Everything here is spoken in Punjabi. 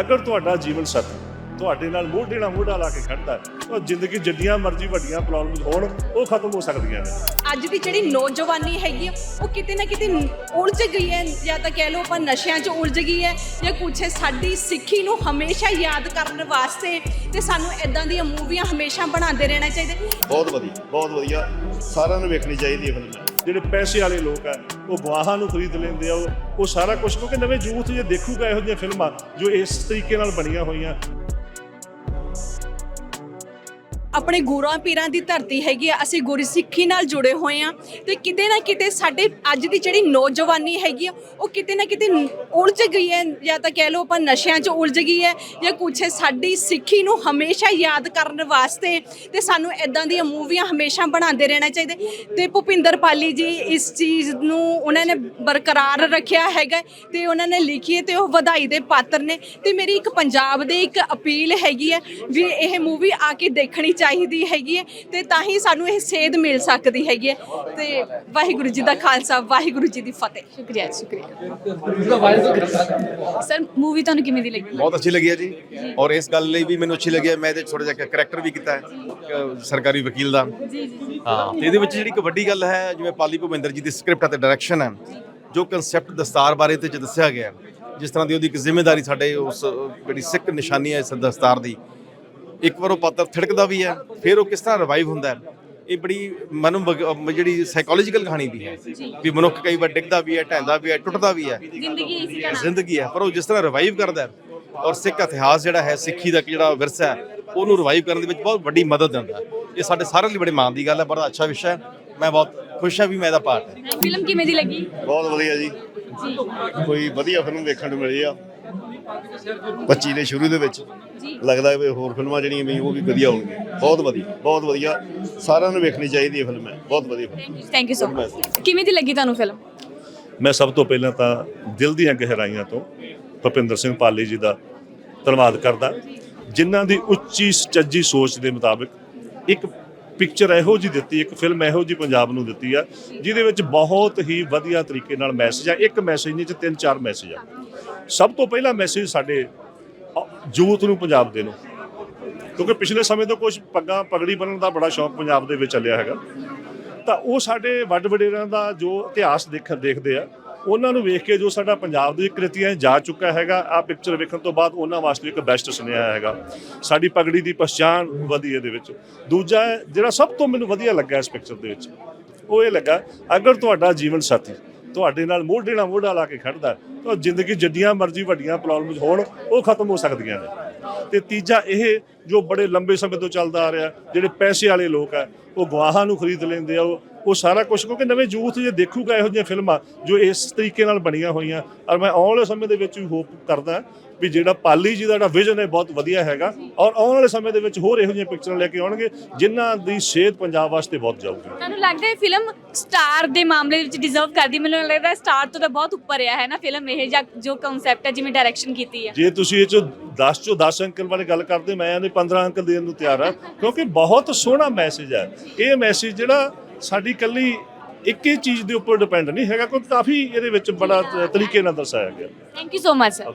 ਅਗਰ ਤੁਹਾਡਾ ਜੀਵਨ ਸਾਥੀ ਤੁਹਾਡੇ ਨਾਲ ਮੋਢੇ ਨਾਲ ਮੋਢਾ ਲਾ ਕੇ ਖੜਦਾ ਹੈ, ਤਾਂ ਜ਼ਿੰਦਗੀ ਜਿੰਨੀਆਂ ਮਰਜ਼ੀ ਵੱਡੀਆਂ ਪ੍ਰੋਬਲਮਸ ਹੋਣ ਉਹ ਖਤਮ ਹੋ ਸਕਦੀਆਂ ਨੇ। ਅੱਜ ਦੀ ਜਿਹੜੀ ਨੌਜਵਾਨੀ ਹੈਗੀ ਆ, ਉਹ ਕਿਤੇ ਨਾ ਕਿਤੇ ਉਲਝ ਗਈ ਹੈ ਜਾਂ ਤਾਂ ਕਹਿ ਲਓ ਆਪਾਂ ਨਸ਼ਿਆਂ 'ਚ ਉਲਝ ਗਈ ਹੈ ਜਾਂ ਕੁਛ ਹੈ ਸਾਡੀ ਸਿੱਖੀ ਨੂੰ ਹਮੇਸ਼ਾ ਯਾਦ ਕਰਨ ਵਾਸਤੇ ਤੇ ਸਾਨੂੰ ਇਦਾਂ ਦੀਆਂ ਮੂਵੀਆਂ ਹਮੇਸ਼ਾ ਬਣਾਉਂਦੇ ਰਹਿਣਾ ਚਾਹੀਦਾ। ਬਹੁਤ ਵਧੀਆ ਬਹੁਤ ਵਧੀਆ। ਸਾਰਿਆਂ ਨੂੰ ਵੇਖਣੀ ਚਾਹੀਦੀ ਹੈ ਫਿਲਮ। ਜਿਹੜੇ ਪੈਸੇ ਵਾਲੇ ਲੋਕ ਆ, ਉਹ ਗਵਾਹਾਂ ਨੂੰ ਖਰੀਦ ਲੈਂਦੇ ਆ, ਉਹ ਉਹ ਸਾਰਾ ਕੁਝ ਕਿਉਂਕਿ ਨਵੇਂ ਯੂਥ ਜੇ ਦੇਖੂਗਾ ਇਹੋ ਜਿਹੀਆਂ ਫਿਲਮਾਂ ਜੋ ਇਸ ਤਰੀਕੇ ਨਾਲ ਬਣੀਆਂ ਹੋਈਆਂ। ਆਪਣੇ ਗੁਰਾਂ ਪੀਰਾਂ ਦੀ ਧਰਤੀ ਹੈਗੀ ਆ, ਅਸੀਂ ਗੁਰੂ ਸਿੱਖੀ ਨਾਲ ਜੁੜੇ ਹੋਏ ਆ ਤੇ ਕਿਤੇ ਨਾ ਕਿਤੇ ਸਾਡੇ ਅੱਜ ਦੀ ਜਿਹੜੀ ਨੌਜਵਾਨੀ ਹੈਗੀ ਆ, ਉਹ ਕਿਤੇ ਨਾ ਕਿਤੇ ਉਲਝ ਗਈ ਹੈ, ਜਾਂ ਤਾਂ ਕਹਿ ਲਓ ਆਪਾਂ ਨਸ਼ਿਆਂ 'ਚ ਉਲਝ ਗਈ ਹੈ, ਜਾਂ ਕੁਛ ਸਾਡੀ ਸਿੱਖੀ ਨੂੰ ਹਮੇਸ਼ਾ ਯਾਦ ਕਰਨ ਵਾਸਤੇ ਤੇ ਸਾਨੂੰ ਇਦਾਂ ਦੀਆਂ ਮੂਵੀਆਂ ਹਮੇਸ਼ਾ ਬਣਾਉਂਦੇ ਰਹਿਣਾ ਚਾਹੀਦਾ। ਤੇ ਭੁਪਿੰਦਰ ਪਾਲੀ ਜੀ ਇਸ ਚੀਜ਼ ਨੂੰ ਉਹਨਾਂ ਨੇ ਬਰਕਰਾਰ ਰੱਖਿਆ ਹੈਗਾ ਤੇ ਉਹਨਾਂ ਨੇ ਲਿਖੀ ਹੈ ਤੇ ਉਹ ਵਧਾਈ ਦੇ ਪਾਤਰ ਨੇ। ਤੇ ਮੇਰੀ ਇੱਕ ਪੰਜਾਬ ਦੇ ਇੱਕ ਅਪੀਲ ਹੈਗੀ ਹੈ ਵੀ ਇਹ ਮੂਵੀ ਆ ਕੇ ਦੇਖਣੀ ਚਾਹੀਦੀ ਹੈਗੀ ਹੈ ਤੇ ਤਾਂ ਹੀ ਸਾਨੂੰ ਇਹ ਸੇਧ ਮਿਲ ਸਕਦੀ ਹੈਗੀ ਹੈ। ਤੇ ਵਾਹਿਗੁਰੂ ਜੀ ਦਾ ਖਾਲਸਾ ਵਾਹਿਗੁਰੂ ਜੀ ਦੀ ਫਤਿਹ। ਸ਼ੁਕਰੀਆ ਸ਼ੁਕਰੀਆ। ਸਰ ਮੂਵੀ ਤੁਹਾਨੂੰ ਕਿਵੇਂ ਦੀ ਲੱਗੀ? ਬਹੁਤ ਅੱਛੀ ਲੱਗੀ ਹੈ ਜੀ। ਔਰ ਇਸ ਗੱਲ ਲਈ ਵੀ ਮੈਨੂੰ ਅੱਛੀ ਲੱਗੀ ਹੈ। ਮੈਂ ਇਹਦੇ ਛੋਟਾ ਜਿਹਾ ਕਰੈਕਟਰ ਵੀ ਕੀਤਾ ਹੈ ਅਹ ਸਰਕਾਰੀ ਵਕੀਲ ਦਾ। ਜੀ ਜੀ ਹਾਂ ਤੇ ਇਹਦੇ ਵਿੱਚ ਜਿਹੜੀ ਇੱਕ ਵੱਡੀ ਗੱਲ ਹੈ ਜਿਵੇਂ ਪਾਲੀ ਭੁਪਿੰਦਰ ਜੀ ਦੀ ਸਕ੍ਰਿਪਟ ਅਤੇ ਡਾਇਰੈਕਸ਼ਨ ਹੈ ਜੋ ਕਨਸੈਪਟ ਦਸਤਾਰ ਬਾਰੇ ਤੇ ਚ ਦੱਸਿਆ ਗਿਆ ਹੈ, ਜਿਸ ਤਰ੍ਹਾਂ ਦੀ ਉਹਦੀ ਇੱਕ ਜ਼ਿੰਮੇਵਾਰੀ ਸਾਡੇ ਉਸ ਅਹ, ਜਿਹੜੀ ਸਿੱਖ ਨਿਸ਼ਾਨੀ ਹੈ ਇਸ ਦਸਤਾਰ ਦੀ ਇੱਕ ਵਾਰ ਉਹ ਪਾਤਰ ਥੜਕਦਾ ਵੀ ਹੈ ਫਿਰ ਉਹ ਕਿਸ ਤਰ੍ਹਾਂ ਰਿਵਾਈਵ ਹੁੰਦਾ ਹੈ? ਇਹ ਬੜੀ ਮਨੋ ਜਿਹੜੀ ਸਾਈਕੋਲੋਜੀਕਲ ਕਹਾਣੀ ਵੀ ਹੈ। ਵੀ ਮਨੁੱਖ ਕਈ ਵਾਰ ਡਿੱਗਦਾ ਵੀ ਹੈ ਢਹਿੰਦਾ ਵੀ ਹੈ ਟੁੱਟਦਾ ਵੀ ਹੈ। ਜ਼ਿੰਦਗੀ ਇਸੀ ਹੈ ਪਰ ਉਹ ਜਿਸ ਤਰ੍ਹਾਂ ਰਿਵਾਈਵ ਕਰਦਾ ਹੈ ਔਰ ਸਿੱਖ ਇਤਿਹਾਸ ਜਿਹੜਾ ਹੈ ਸਿੱਖੀ ਦਾ ਜਿਹੜਾ ਵਿਰਸਾ ਹੈ ਉਹਨੂੰ ਰਿਵਾਈਵ ਕਰਨ ਦੇ ਵਿੱਚ ਬਹੁਤ ਵੱਡੀ ਮਦਦ ਦਿੰਦਾ ਹੈ। ਇਹ ਸਾਡੇ ਸਾਰਿਆਂ ਲਈ ਬੜੇ ਮਾਣ ਦੀ ਗੱਲ ਹੈ ਬੜਾ ਅੱਛਾ ਵਿਸ਼ਾ ਹੈ। ਮੈਂ ਬਹੁਤ ਖੁਸ਼ ਹਾਂ ਵੀ ਮੈਂ ਇਹਦਾ ਪਾਰਟ ਹੈ। ਫਿਲਮ ਕਿਵੇਂ ਦੀ ਲੱਗੀ? ਬਹੁਤ ਵਧੀਆ ਜੀ। ਜੀ। ਕੋਈ ਵਧੀਆ ਫਿਲਮ ਵੇਖਣ ਨੂੰ ਮਿਲੀ ਆ। 25 ਦੇ ਸ਼ੁਰੂ ਦੇ ਵਿੱਚ ਜੀ। ਲੱਗਦਾ ਹੈ ਵੀ ਹੋਰ ਫਿਲਮਾਂ ਜਿਹੜੀਆਂ ਵੀ ਉਹ ਵੀ ਵਧੀਆ ਹੋਣਗੀਆਂ। ਬਹੁਤ ਵਧੀਆ ਬਹੁਤ ਵਧੀਆ। ਸਾਰਿਆਂ ਨੂੰ ਵੇਖਣੀ ਚਾਹੀਦੀ ਹੈ ਫਿਲਮ ਹੈ। ਬਹੁਤ ਵਧੀਆ। ਥੈਂਕ ਯੂ ਸੋ ਮਚ ਕਿਵੇਂ ਦੀ ਲੱਗੀ ਤੁਹਾਨੂੰ ਫਿਲਮ? ਮੈਂ ਸਭ ਤੋਂ ਪਹਿਲਾਂ ਤਾਂ ਦਿਲ ਦੀਆਂ ਗਹਿਰਾਈਆਂ ਤੋਂ ਭੁਪਿੰਦਰ ਸਿੰਘ ਪਾਲੀ ਜੀ ਦਾ ਧੰਨਵਾਦ ਕਰਦਾ। ਜਿਨ੍ਹਾਂ ਦੀ ਉੱਚੀ ਸੱਚੀ ਸੋਚ ਦੇ ਮੁਤਾਬਿਕ ਇੱਕ ਪਿਕਚਰ ਇਹੋ ਜੀ ਦਿੱਤੀ ਇੱਕ ਫਿਲਮ ਇਹੋ ਜੀ ਪੰਜਾਬ ਨੂੰ ਦਿੱਤੀ ਆ ਜਿਹਦੇ ਵਿੱਚ ਬਹੁਤ ਹੀ ਵਧੀਆ ਤਰੀਕੇ ਨਾਲ ਮੈਸੇਜ ਆ। ਇੱਕ ਮੈਸੇਜ ਨਹੀਂ ਚ ਤਿੰਨ ਚਾਰ ਮੈਸੇਜ ਆ। ਸਭ ਤੋਂ ਪਹਿਲਾ ਮੈਸੇਜ ਸਾਡੇ ਯੂਥ ਨੂੰ ਪੰਜਾਬ ਦੇ ਨੂੰ। ਕਿਉਂਕਿ ਪਿਛਲੇ ਸਮੇਂ ਤੋਂ ਕੁਝ ਪੱਗਾਂ ਪਗੜੀ ਬੰਨਣ ਦਾ ਬੜਾ ਸ਼ੌਕ ਪੰਜਾਬ ਦੇ ਵਿੱਚ ਚੱਲਿਆ ਹੈਗਾ। ਤਾਂ ਉਹ ਸਾਡੇ ਵੱਡ ਵਡੇਰਿਆਂ ਦਾ ਜੋ ਇਤਿਹਾਸ ਦੇਖ, ਦੇਖਦੇ ਆ, ਉਹਨਾਂ ਨੂੰ ਵੇਖ ਕੇ ਜੋ ਸਾਡਾ ਪੰਜਾਬ ਦੀ ਕ੍ਰਿਤੀਆਂ ਜਾ ਚੁੱਕਾ ਹੈਗਾ ਆ ਪਿਕਚਰ ਵੇਖਣ ਤੋਂ ਬਾਅਦ ਉਹਨਾਂ ਵਾਸਤੇ ਇੱਕ ਬੈਸਟ ਸੁਨੇਹਾ ਹੈਗਾ। ਸਾਡੀ ਪਗੜੀ ਦੀ ਪਛਾਣ ਵਧੀ ਇਹਦੇ ਵਿੱਚ। ਦੂਜਾ ਜਿਹੜਾ ਸਭ ਤੋਂ ਮੈਨੂੰ ਵਧੀਆ ਲੱਗਾ ਇਸ ਪਿਕਚਰ ਦੇ ਵਿੱਚ, ਉਹ ਇਹ ਲੱਗਾ, ਅਗਰ ਤੁਹਾਡਾ ਜੀਵਨ ਸਾਥੀ ਤੁਹਾਡੇ ਨਾਲ ਮੋਢੇ ਨਾਲ ਮੋਢਾ ਲਾ ਕੇ ਖੜਦਾ ਹੈ, ਤਾਂ ਜ਼ਿੰਦਗੀ ਜਿੰਨੀਆਂ ਮਰਜ਼ੀ ਵੱਡੀਆਂ ਪ੍ਰੋਬਲਮਸ ਹੋਣ ਉਹ ਖਤਮ ਹੋ ਸਕਦੀਆਂ ਨੇ। ਤੇ ਤੀਜਾ ਇਹ ਜੋ ਬੜੇ ਲੰਬੇ ਸਮੇਂ ਤੋਂ ਚੱਲਦਾ ਆ ਰਿਹਾ ਜਿਹੜੇ ਪੈਸੇ ਵਾਲੇ ਲੋਕ ਆ ਉਹ ਗਵਾਹਾਂ ਨੂੰ ਖਰੀਦ ਲੈਂਦੇ ਆ ਉਹ ਉਹ ਸਾਰਾ ਕੁਝ ਕਿਉਂਕਿ ਨਵੇਂ ਯੂਥ ਜੇ ਦੇਖੂਗਾ ਇਹੋ ਜਿਹੀਆਂ ਫਿਲਮਾਂ ਜੋ ਇਸ ਤਰੀਕੇ ਨਾਲ ਬਣੀਆਂ ਹੋਈਆਂ ਔਰ ਮੈਂ ਆਉਣ ਵਾਲੇ ਸਮੇਂ ਦੇ ਵਿੱਚ ਵੀ ਹੋਪ ਕਰਦਾ ਵੀ ਜਿਹੜਾ ਪਾਲੀ ਜੀ ਦਾ ਜਿਹੜਾ ਵਿਜ਼ਨ ਹੈ ਬਹੁਤ ਵਧੀਆ ਹੈਗਾ। ਔਰ ਆਉਣ ਵਾਲੇ ਸਮੇਂ ਦੇ ਵਿੱਚ ਹੋਰ ਇਹੋ ਜਿਹੀਆਂ ਪਿਕਚਰਾਂ ਲੈ ਕੇ ਆਉਣਗੇ ਜਿਨ੍ਹਾਂ ਦੀ ਸੇਧ ਪੰਜਾਬ ਵਾਸਤੇ ਬਹੁਤ ਜਾਊਗੀ। ਤੁਹਾਨੂੰ ਲੱਗਦਾ ਹੈ ਫਿਲਮ ਸਟਾਰ ਦੇ ਮਾਮਲੇ ਵਿੱਚ ਡਿਜ਼ਰਵ ਕਰਦੀ? ਮੈਨੂੰ ਲੱਗਦਾ ਸਟਾਰ ਤੋਂ ਤਾਂ ਬਹੁਤ ਉੱਪਰ ਆ ਹੈ ਨਾ? ਫਿਲਮ ਇਹ ਜਾਂ ਜੋ ਕਨਸੈਪਟ ਹੈ ਜਿਵੇਂ ਡਾਇਰੈਕਸ਼ਨ ਕੀਤੀ ਹੈ। ਜੇ ਤੁਸੀਂ ਇਹ ਚੋਂ 10 ਚੋਂ 10 ਅੰਕਲ ਬਾਰੇ ਗੱਲ ਕਰਦੇ ਮੈਂ ਇਹਦੇ 15 ਅੰਕਲ ਦੇਣ ਨੂੰ ਤਿਆਰ ਹਾਂ ਕਿਉਂਕਿ ਬਹੁਤ ਸੋਹਣਾ ਮੈਸੇਜ ਹੈ। ਇਹ ਮੈਸੇਜ ਜਿਹੜਾ ਸਾਡੀ ਕੱਲੀ ਇੱਕ ਹੀ ਚੀਜ਼ ਦੇ ਉੱਪਰ ਡਿਪੈਂਡ ਨਹੀਂ ਹੈਗਾ ਕੋਈ ਕਾਫੀ ਇਹਦੇ ਵਿੱਚ ਬੜਾ ਤਰੀਕੇ ਨਾਲ ਦਰਸਾਇਆ ਗਿਆ। Thank you so much sir.